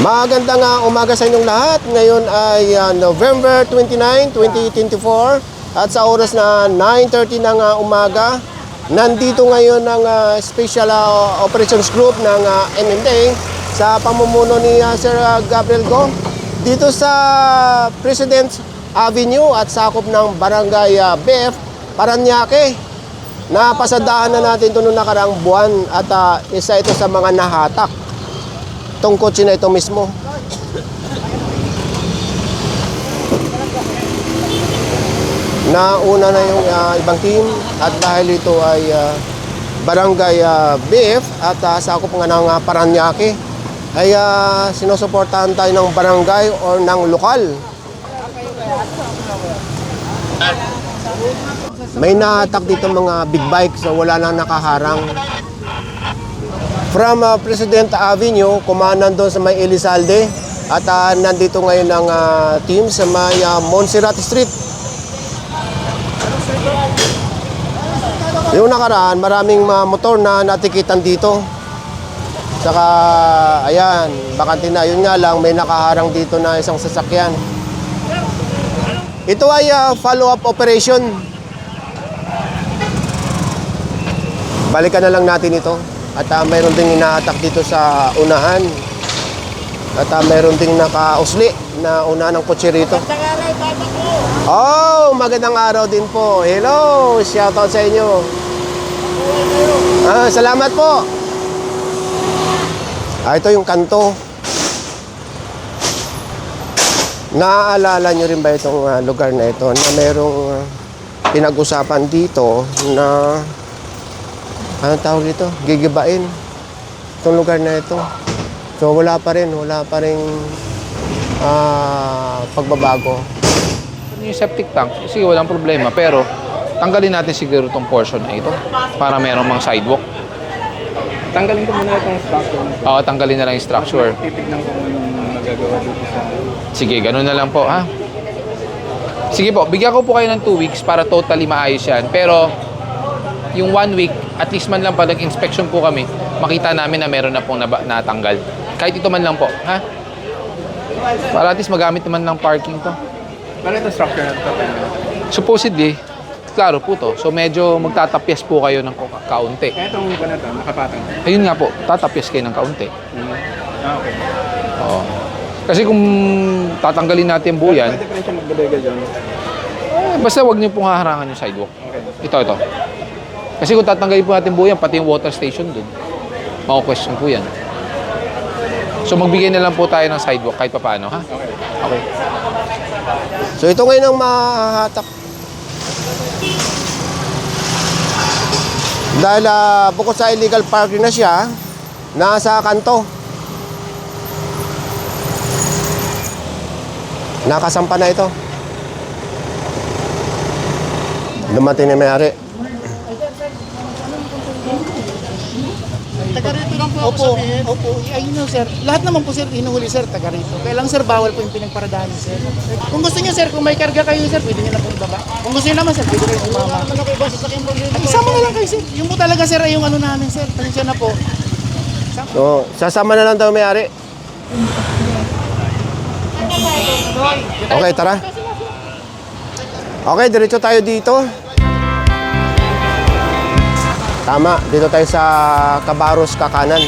Magandang uh, umaga sa inyong lahat. Ngayon ay uh, November 29, 2024 at sa oras na 9.30 ng uh, umaga, nandito ngayon ang uh, Special uh, Operations Group ng uh, NMDA sa pamumuno ni uh, Sir uh, Gabriel Go dito sa President's Avenue at sakop ng Barangay uh, BF, Paranaque. Napasadaan na natin ito noong nakaraang buwan at uh, isa ito sa mga nahatak itong kotse na ito mismo. Nauna na yung ah, ibang team at dahil ito ay ah, barangay ah, BF at uh, sakop nga ng uh, Paranaque ay ah, sinusuportahan tayo ng barangay or ng lokal. May naatak dito mga big bike so wala nang nakaharang. From uh, President Avenue, kumanan doon sa may Elizalde at uh, nandito ngayon ang uh, team sa may uh, Montserrat Street. Yung nakaraan, maraming uh, motor na natikitan dito. Saka, ayan, bakante na. Yun nga lang, may nakaharang dito na isang sasakyan. Ito ay uh, follow-up operation. Balikan na lang natin ito. At uh, mayroon ding inaatak dito sa unahan. At uh, mayroon ding nakausli na unahan ng kotse rito. Oh, magandang araw din po. Hello, shoutout sa inyo. Ah, salamat po. Ah, ito yung kanto. Naaalala nyo rin ba itong ah, lugar na ito na mayroong ah, pinag-usapan dito na anong tawag dito? Gigibain. Itong lugar na ito. So wala pa rin, wala pa rin ah, pagbabago. Yung septic tank, sige walang problema. Pero tanggalin natin siguro itong portion na ito para merong mga sidewalk. Tanggalin ko muna itong structure. Oo, tanggalin na lang yung structure. Titignan ko anong magagawa dito sa... Sige, ganun na lang po, ha? Sige po, bigyan ko po kayo ng 2 weeks para totally maayos yan. Pero, yung 1 week, at least man lang pag nag-inspection po kami, makita namin na meron na pong naba- natanggal. Kahit ito man lang po, ha? Para at least magamit naman ng parking to. Paano itong structure na ito? Supposedly, klaro po to. So medyo magtatapyas po kayo ng ka- kaunti. Kaya itong ba na ito, nakapatang. Ayun nga po, tatapyas kayo ng kaunti. Ah, okay. Oo. Kasi kung tatanggalin natin buo yan, Pwede pa rin siya magbadega dyan. eh, basta wag niyo pong haharangan yung sidewalk. Okay. Ito, ito. Kasi kung tatanggalin po natin yan, pati yung water station dun, mako-question po yan. So magbigay na lang po tayo ng sidewalk kahit pa paano, ha? Okay. Okay. So ito ngayon ang mahahatak. Dahil ah, bukod sa illegal parking na siya, nasa kanto. Nakasampa na ito. Dumating na may-ari. Taga rito lang po ako opo, sabihin. Opo, ayun yun sir. Lahat naman po sir, inuhuli sir, taga rito. Kaya lang sir, bawal po yung pinagparadahan sir. Kung gusto niyo sir, kung may karga kayo sir, pwede niyo na po ibaba. Kung gusto niyo naman sir, pwede kayo sumama. Ano Ay, Isama na lang kayo sir. Yung po talaga sir ay yung ano namin sir. Pasensya na po. So, sasama na lang daw may-ari. Okay, tara. Okay, diretso tayo dito. Tama, dito tayo sa Cabaros, Kakanan.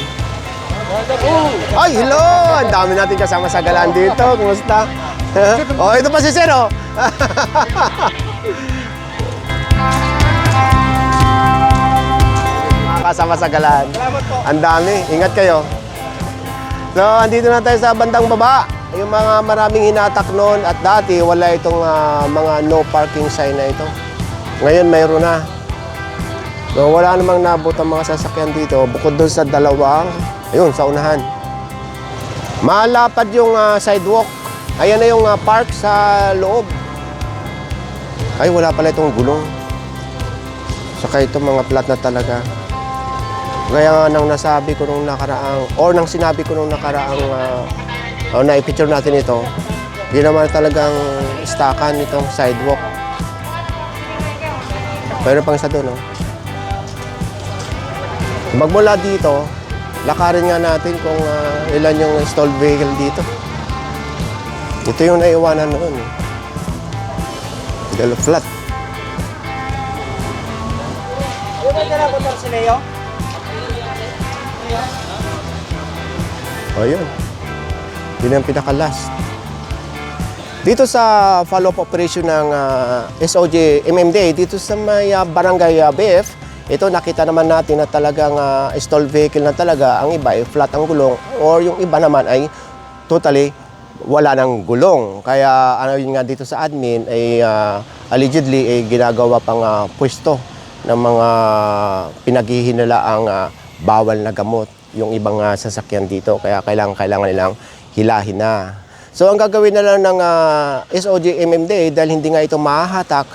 Ay, hello! Ang dami natin kasama sa galaan dito. Kumusta? oh, ito pa si Sir, oh. Kasama sa galaan. Ang dami. Ingat kayo. So, andito na tayo sa bandang baba. Yung mga maraming hinatak noon at dati wala itong ah, mga no parking sign na ito. Ngayon mayroon na. So, wala namang nabot ang mga sasakyan dito bukod doon sa dalawang, ayun, sa unahan. Malapad yung ah, sidewalk. Ayan na yung ah, park sa loob. Ay, wala pala itong gulong. Saka ito mga flat na talaga. Kaya nga nang nasabi ko nung nakaraang, or nang sinabi ko nung nakaraang, uh, oh, na-picture natin ito, ginawa talagang stakan itong sidewalk. Mayroon pang isa doon, no? Magmula dito, lakarin nga natin kung ah, ilan yung stalled vehicle dito. Ito yung naiwanan noon. Dalo flat. O yun. Yun ang pinaka-last. Dito sa follow-up operation ng ah, SOJ MMDA, dito sa may ah, barangay ah, BF, ito nakita naman natin na talagang ah, stalled vehicle na talaga. Ang iba ay flat ang gulong or yung iba naman ay totally wala ng gulong. Kaya ano yun nga dito sa admin ay ah, allegedly ay ginagawa pang ah, pwesto ng mga pinaghihinala ang ah, bawal na gamot yung ibang ah, sasakyan dito. Kaya kailangan kailangan nilang hilahin na. So ang gagawin na lang ng ah, SOJ MMDA dahil hindi nga ito mahahatak,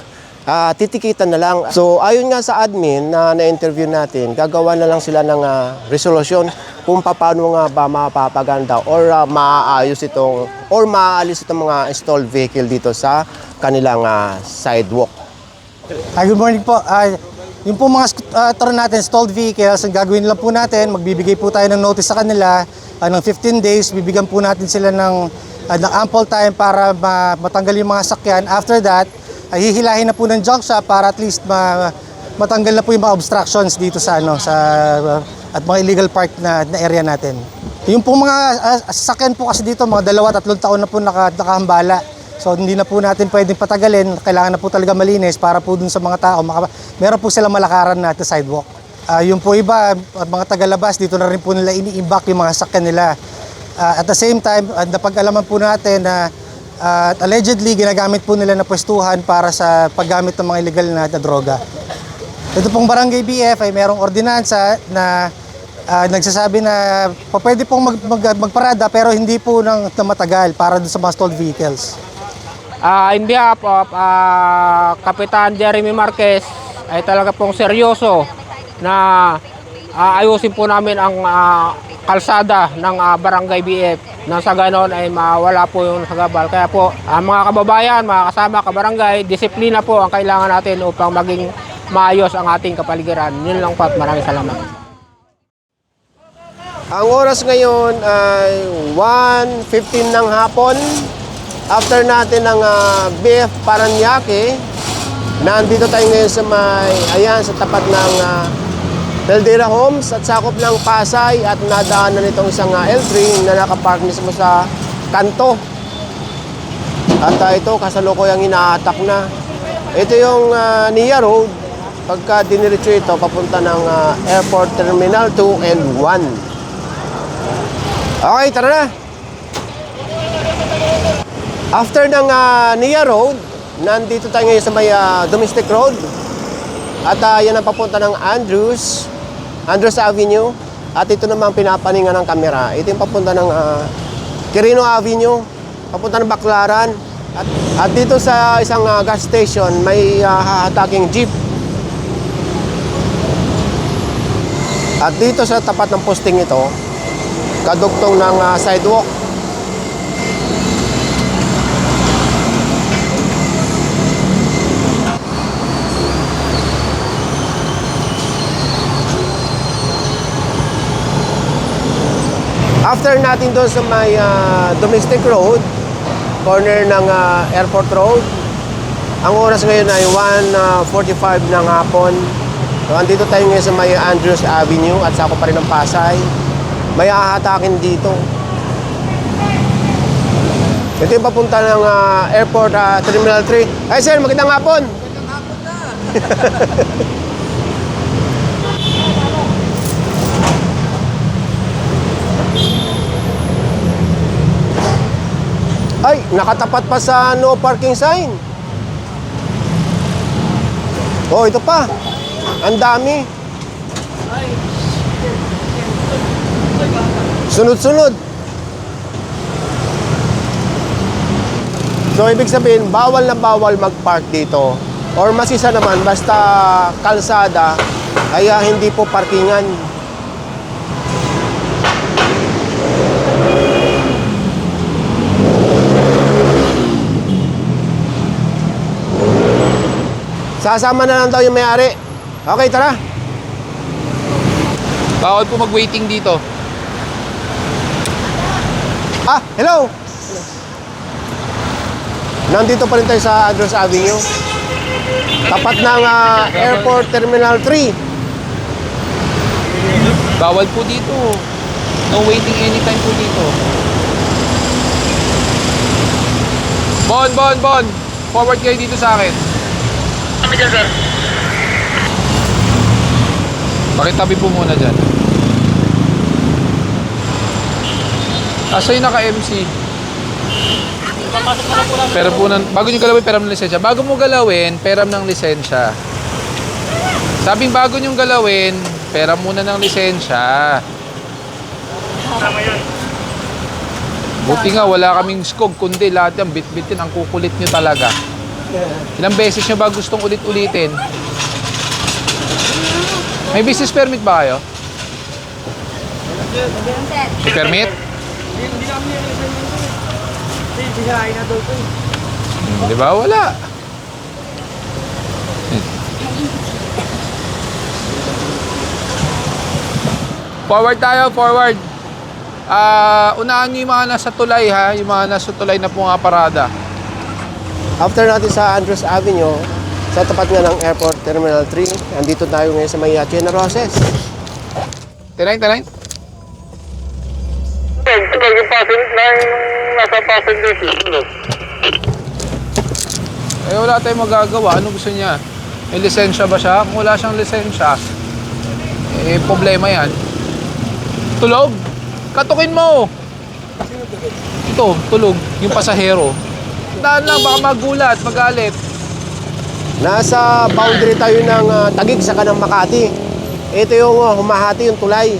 ah, titikitan na lang. So ayon nga sa admin na na-interview natin, gagawa na lang sila ng ah, resolution kung paano nga ba mapapaganda or ah, maaayos itong or maaalis itong mga stalled vehicle dito sa kanilang ah, sidewalk. Hi, good morning po. Ah, yung po mga uh, toro natin, stalled vehicles, ang gagawin lang po natin, magbibigay po tayo ng notice sa kanila ah, ng 15 days, bibigyan po natin sila ng, ah, ng ample time para ma- matanggal yung mga sakyan. After that, ay hihilahin na po ng junk shop para at least ma- matanggal na po yung mga obstructions dito sa ano sa ah, at mga illegal park na, na area natin. Yung po mga ah, sasakyan po kasi dito, mga dalawa, tatlong taon na po naka, nakahambala. So hindi na po natin pwedeng patagalin, kailangan na po talaga malinis para po dun sa mga tao, maka, meron po silang malakaran na at sidewalk. Ah, yung po iba, mga tagalabas, dito na rin po nila ini-imbak yung mga sakyan nila. Ah, at the same time, uh, napag-alaman po natin na at allegedly ginagamit po nila na pwestuhan para sa paggamit ng mga illegal na, na droga. Ito pong Barangay BF ay merong ordinansa na ah, nagsasabi na pa- pwede pong mag, mag- magparada pero hindi po ng, na matagal para sa mga stalled vehicles. Ah, in behalf of ah, Kapitan Jeremy Marquez ay talaga pong seryoso na ah, ayusin po namin ang ah, kalsada ng ah, Barangay BF nang sa ganon ay mawala po yung sagabal. Kaya po ah, mga kababayan, mga kasama kabarangay, disiplina po ang kailangan natin upang maging maayos ang ating kapaligiran. Yun lang po at maraming salamat. Ang oras ngayon ay 1.15 ng hapon. After natin ng ah, BF Paranaque, nandito tayo ngayon sa may, ayan, sa tapat ng uh, Caldera Homes at sakop ng Pasay at nadaanan nitong isang ah, L3 na nakapark mismo sa kanto. At ah, ito, kasalukuyang inaatak na. Ito yung ah, Nia Road. Pagka diniretso ito, papunta ng ah, Airport Terminal 2 and 1. Okay, tara na. After ng uh, Nia Road, nandito tayo ngayon sa may ah, Domestic Road. At uh, yan ang papunta ng Andrews, Andrews Avenue. At ito naman ang pinapaninga ng kamera. Ito yung papunta ng ah, Quirino Avenue, papunta ng Baclaran. At, at dito sa isang ah, gas station, may uh, hahataking jeep. At dito sa tapat ng posting ito, kadugtong ng ah, sidewalk. After natin doon sa may ah, domestic road, corner ng ah, airport road, ang oras ngayon ay 1.45 ng hapon. So, andito tayo ngayon sa may Andrews Avenue at sako pa rin ng Pasay. May ahatakin dito. Ito yung papunta ng ah, airport ah, Terminal 3. Ay sir, magandang hapon. Ay, nakatapat pa sa no parking sign. Oh, ito pa. Ang dami. Sunod-sunod. So, ibig sabihin, bawal na bawal mag-park dito. Or mas isa naman, basta kalsada, kaya hindi po parkingan. Sasama na lang daw yung may-ari. Okay, tara. Bawal po mag-waiting dito. Ah, hello! Nandito pa rin tayo sa Andros Avenue. Tapat ng ah, Airport Terminal 3. Bawal po dito. No waiting anytime po dito. Bon, Bon, Bon. Forward kayo dito sa akin. Kami dyan, sir. Pakitabi po muna dyan. Asa yung naka-MC? Pero po ng, bago nyo galawin, peram ng lisensya. Bago mo galawin, peram ng lisensya. Sabing bago nyo galawin, pera muna ng lisensya. Buti nga, wala kaming skog, kundi lahat yan, bit-bitin, ang kukulit nyo talaga. Ilang beses nyo ba gustong ulit-ulitin? May business permit ba kayo? May permit? Hmm, Di ba? Wala. Forward tayo, forward. Ah, unahan niyo yung mga nasa tulay ha, yung mga nasa tulay na punga parada. After natin sa Andros Avenue, sa tapat nga ng Airport Terminal 3, andito tayo ngayon sa may Chena Roses. Tinayin, tinayin. Eh, wala tayong magagawa. Ano gusto niya? May lisensya ba siya? Kung wala siyang lisensya, eh, problema yan. Tulog? Katukin mo! Ito, tulog. Yung pasahero. Daan lang, baka magulat, magalit. Nasa boundary tayo ng uh, Tagig sa kanang Makati. Ito yung uh, humahati yung tulay.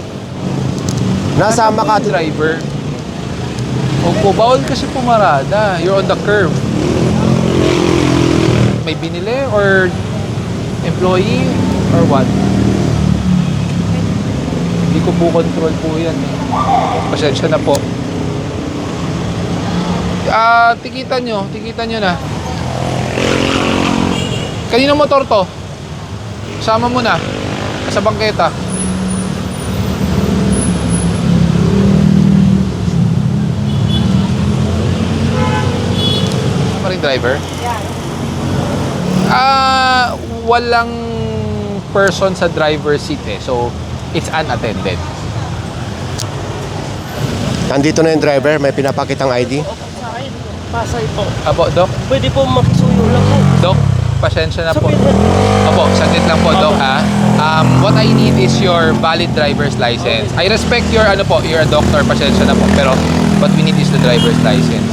Nasa Makati. driver. Opo, bawal kasi pumarada. You're on the curve. May binili or employee or what? Hindi ko po control po yan. eh. Pasensya na po. Ah, tikitan nyo. Tikitan nyo na. Kanino motor to? Sama mo na. Sa bangketa. pa rin driver? Ah, walang person sa driver seat eh. So, it's unattended. Nandito na yung driver, may pinapakitang ID. Pasay po. Apo, Doc? Pwede po makisuyo lang po. Doc, pasensya na Sa po. Opo, saglit lang po, Doc, ha? Um, what I need is your valid driver's license. I respect your, ano po, you're a doctor, pasensya na po. Pero, what we need is the driver's license.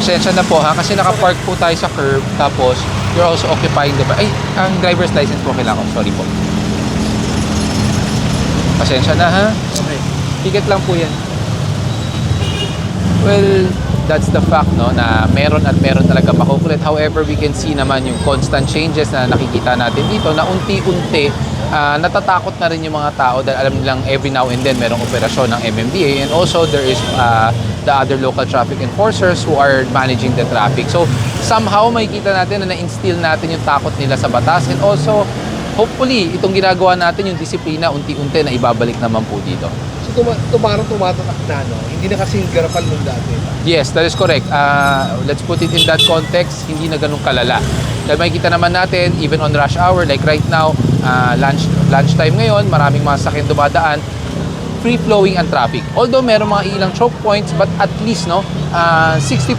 Pasensya na po, ha? Kasi nakapark po tayo sa curb, tapos, you're also occupying the... Ay, ang driver's license po kailangan ko. Sorry po. Pasensya na, ha? Okay. Ticket lang po yan. Well, that's the fact, no, na meron at meron talaga makukulit. However, we can see naman yung constant changes na nakikita natin dito na unti-unti ah, natatakot na rin yung mga tao dahil alam nilang every now and then merong operasyon ng MMDA and also there is ah, the other local traffic enforcers who are managing the traffic. So, somehow makikita natin na na-instill natin yung takot nila sa batas and also hopefully itong ginagawa natin yung disiplina unti-unti na ibabalik naman po dito. Tuma tumarang tumatatak na, no? Hindi na kasing garapan nung dati. Yes, that is correct. Uh, let's put it in that context, hindi na ganun kalala. Dahil makikita naman natin, even on rush hour, like right now, uh, lunch, lunchtime ngayon, maraming mga sakyan dumadaan, free-flowing ang traffic. Although meron mga ilang choke points, but at least no, uh, 60%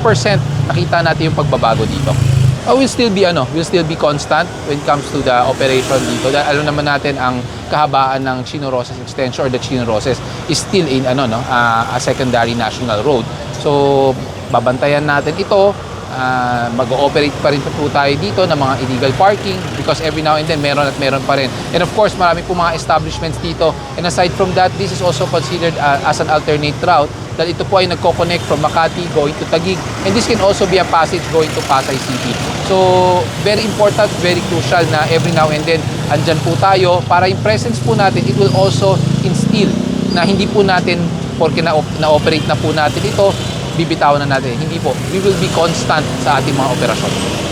nakita natin yung pagbabago dito. Uh, will still be ano, will still be constant when it comes to the operation dito. Dahil alam naman natin ang kahabaan ng Chino Roses extension or the Chino Roses is still in ano no, uh, a secondary national road. So babantayan natin ito. Uh, mag-ooperate pa rin po tayo dito ng mga illegal parking because every now and then meron at meron pa rin. And of course, marami po mga establishments dito. And aside from that, this is also considered uh, as an alternate route dahil ito po ay nagko-connect from Makati going to Taguig. And this can also be a passage going to Pasay City. So, very important, very crucial na every now and then andyan po tayo para yung presence po natin, it will also instill na hindi po natin, porque na- na-operate na po natin ito, bibitawan na natin. Hindi po. We will be constant sa ating mga operasyon.